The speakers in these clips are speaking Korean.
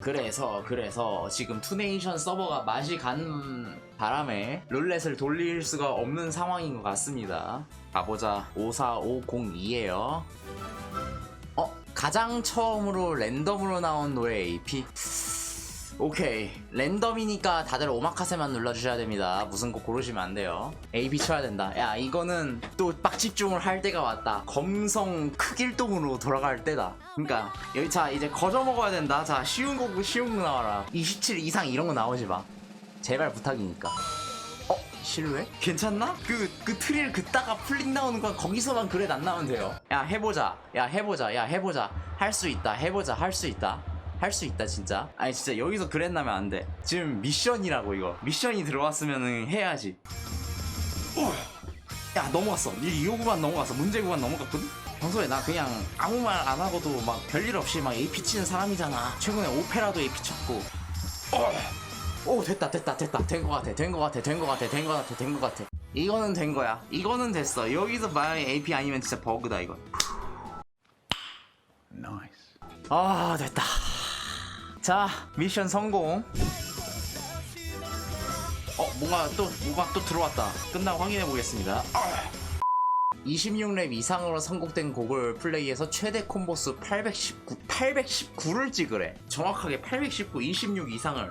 그래서 그래서 지금 투네이션 서버가 맛이 간 바람에 룰렛을 돌릴 수가 없는 상황인 것 같습니다. 가보자 54502에요. 어 가장 처음으로 랜덤으로 나온 노래 AP. 오케이. 랜덤이니까 다들 오마카세만 눌러주셔야 됩니다. 무슨 곡 고르시면 안 돼요. AB 쳐야 된다. 야 이거는 또 빡집중을 할 때가 왔다. 검성 크길동으로 돌아갈 때다. 그러니까 여기 자 이제 거저 먹어야 된다. 자 쉬운 곡 쉬운 거 나와라. 27 이상 이런 거 나오지 마. 제발 부탁이니까. 어? 실루엣? 괜찮나? 그, 그 트릴 긋다가 풀링 나오는 건 거기서만 그래 안 나오면 돼요. 야 해보자. 야 해보자. 야 해보자. 할 수 있다. 해보자. 할 수 있다 할 수 있다 진짜. 아니 진짜 여기서 그랬나면 안 돼. 지금 미션이라고 이거. 미션이 들어왔으면은 해야지. 오! 야 넘어갔어. 이 2호구간 넘어갔어. 문제 구간 넘어갔거든? 평소에 나 그냥 아무 말 안 하고도 막 별일 없이 막 AP 치는 사람이잖아. 최근에 오페라도 AP 쳤고. 어! 오 됐다 됐다 됐다. 된 거 같아 된 거 같아 된 거 같아 된 거 같아 된 거 같아. 이거는 된 거야. 이거는 됐어. 여기서 만약에 AP 아니면 진짜 버그다 이거 아 됐다 자 미션 성공. 어 뭔가 또 뭐가 또 들어왔다. 끝나고 확인해 보겠습니다. 26렙 이상으로 선곡된 곡을 플레이해서 최대 콤보수 819, 819를 찍으래. 정확하게 819, 26 이상을.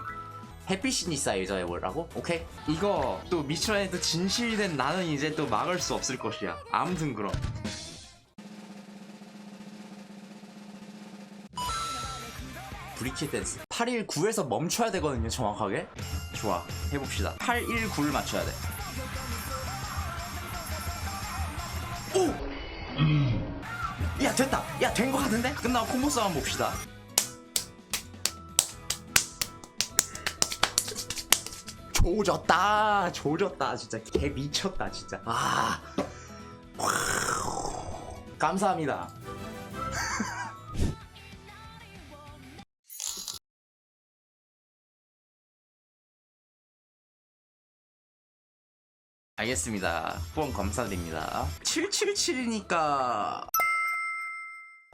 햇빛이 쌓여져 해보라고? 오케이. 이거 또 미션에도 진실이 된 나는 이제 또 막을 수 없을 것이야. 아무튼 그럼 브리키 댄스. 819에서 멈춰야 되거든요 정확하게. 좋아 해봅시다. 819를 맞춰야 돼. 오! 야 됐다. 야 된 거 같은데? 끝나고 콤보 싸움 봅시다. 조졌다 조졌다. 진짜 개 미쳤다 진짜. 아. 감사합니다 알겠습니다. 후원 감사드립니다. 777이니까.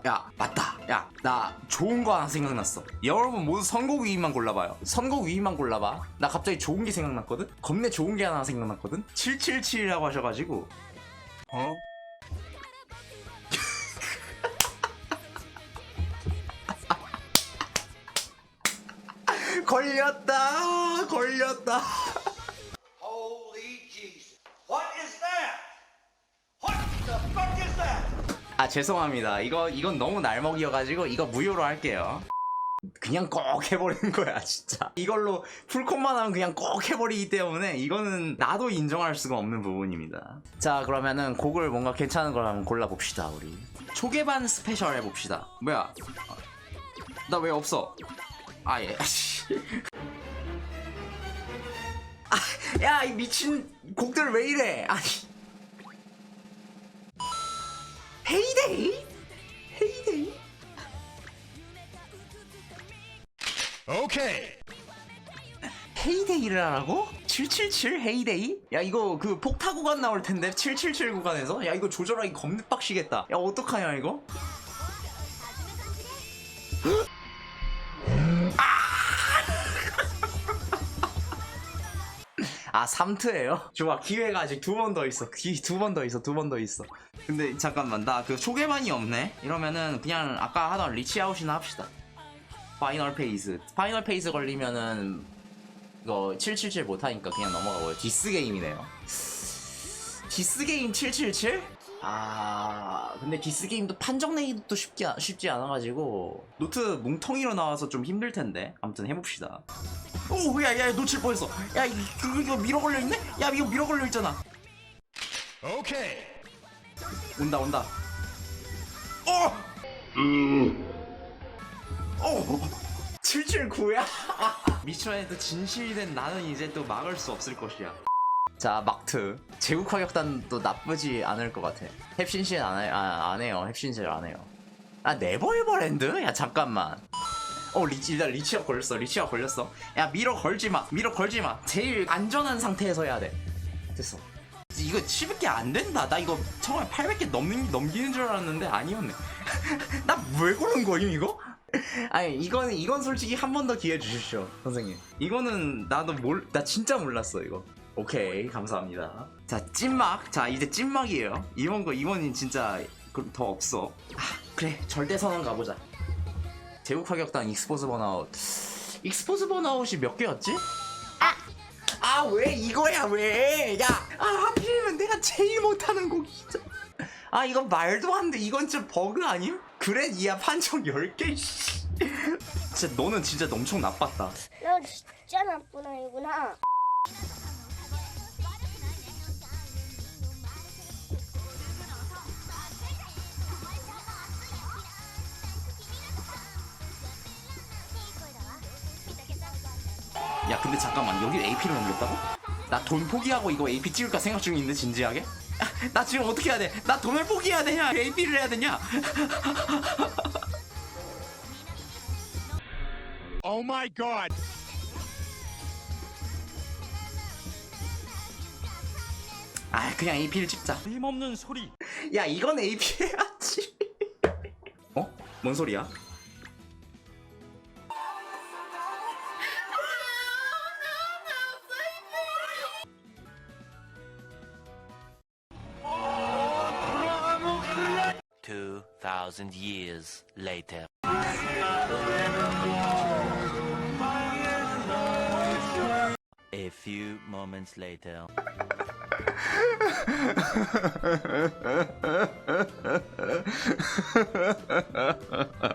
야 맞다. 야 나 좋은 거 하나 생각났어. 여러분 모두 선곡 위인만 골라봐요. 선곡 위인만 골라봐. 나 갑자기 좋은 게 생각났거든? 겁내 좋은 게 하나 생각났거든? 777이라고 하셔가지고. 어? 걸렸다. 걸렸다 죄송합니다. 이거 이건 너무 날먹이어가지고 이거 무효로 할게요. 그냥 꼭 해버리는 거야 진짜. 이걸로 풀콤만 하면 그냥 꼭 해버리기 때문에 이거는 나도 인정할 수가 없는 부분입니다. 자 그러면은 곡을 뭔가 괜찮은 걸 한번 골라봅시다 우리. 초계반 스페셜 해봅시다. 뭐야? 나 왜 없어? 아예. 아 야 이 미친 곡들 왜 이래? 아니 헤이데이? 헤이데이? 오케이. 헤이데이를 하라고? 777 헤이데이? 야 이거 그 폭타 구간 나올 텐데 777 구간에서? 야 이거 조절하기 겁내 빡시겠다 야 어떡하냐 이거? 아 3트예요? 좋아 기회가 아직 두 번 더 있어 두 번 더 있어 두 번 더 있어 근데 잠깐만 나그 초계반이 없네? 이러면은 그냥 아까 하던 리치아웃이나 합시다. 파이널 페이스. 파이널 페이스 걸리면은 이거 777 못하니까 그냥 넘어가고요. 디스 게임이네요. 디스 게임 777? 아 근데 디스 게임도 판정 내기도 쉽지, 않- 쉽지 않아가지고. 노트 뭉텅이로 나와서 좀 힘들 텐데. 아무튼 해봅시다. 오 야야 놓칠 뻔했어. 야 이- 이거, 이거 밀어 걸려 있네? 야 이거 밀어 걸려 있잖아. 오케이. 온다 온다. 어! 어! 779야? 미션에도 진실이 된 나는 이제 또 막을 수 없을 것이야. 자 막트. 제국 화격단도 나쁘지 않을 것 같아. 햅신실 안, 해, 아, 안 해요. 햅신실 안 해요. 아 네버에버랜드? 야 잠깐만. 어 리치 나 리치가 걸렸어. 리치가 걸렸어. 야 밀어 걸지 마. 밀어 걸지 마. 제일 안전한 상태에서 해야 돼. 됐어 이거 700개 안 된다. 나 이거 처음에 800개 넘는, 넘기는 줄 알았는데 아니었네. 나 왜 그런 거임 이거? 아니 이거는 이건 솔직히 한 번 더 기회 주십시오 선생님. 이거는 나도 몰 나 진짜 몰랐어 이거. 오케이 감사합니다. 자 찐막. 자 이제 찐막이에요. 이번 거 이번엔 진짜 그- 더 없어. 아 그래 절대 선언 가보자. 제국 타격단 익스포즈 번아웃. 익스포즈 번아웃이 몇 개였지? 아왜 이거야 왜? 야, 아 하필이면 내가 제일 못하는 곡 진짜. 아 이건 말도 안 돼. 이건 진짜 버그 아님? 그래 이야 판정 10개 씨. 진짜 너는 진짜 엄청 나빴다. 너 진짜 나쁜 아이구나. 야 근데 잠깐만 여기 AP를 넘겼다고? 나 돈 포기하고 이거 AP 찍을까 생각 중인데 진지하게? 아, 나 지금 어떻게 해야 돼? 나 돈을 포기해야 되냐? AP를 해야 되냐? Oh my god! 아 그냥 AP를 찍자. 힘없는 소리. 야 이건 AP 해야지. 어? 뭔 소리야? Thousand years later. A few moments later.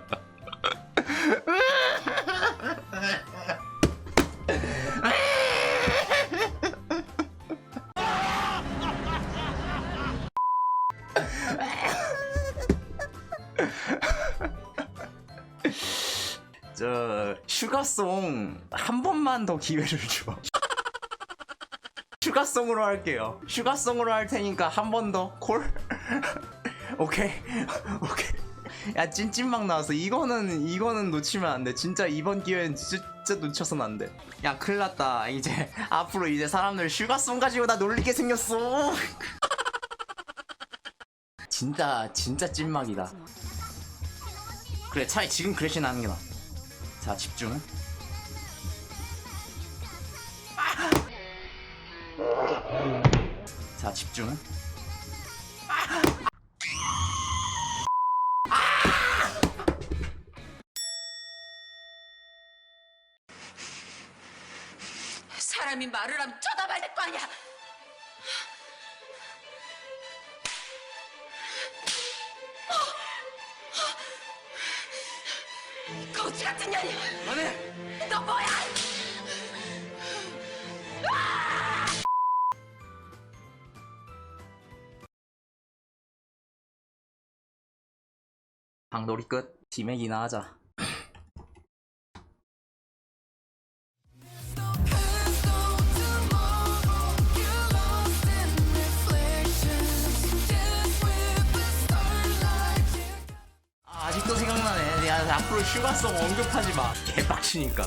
저 슈가송 한 번만 더 기회를 줘. 슈가송으로 할게요. 슈가송으로 할 테니까 한 번 더 콜. 오케이 오케이. 야 찐찐막 나왔어. 이거는 이거는 놓치면 안 돼. 진짜 이번 기회는 진짜, 놓쳐선 안 돼. 야 큰일났다. 이제 앞으로 이제 사람들 슈가송 가지고 나 놀리게 생겼어. 진짜 진짜 찐막이다. 그래 차라리 지금 그래시 나는 게 나아. 자 집중 자 집중 사람이 말을 하면 쳐다봐야 될 거 아니야. 같은 년이. 안해. 너 뭐야? 방놀이 끝 디맥이나 하자 슈가송 언급하지 마. 개빡치니까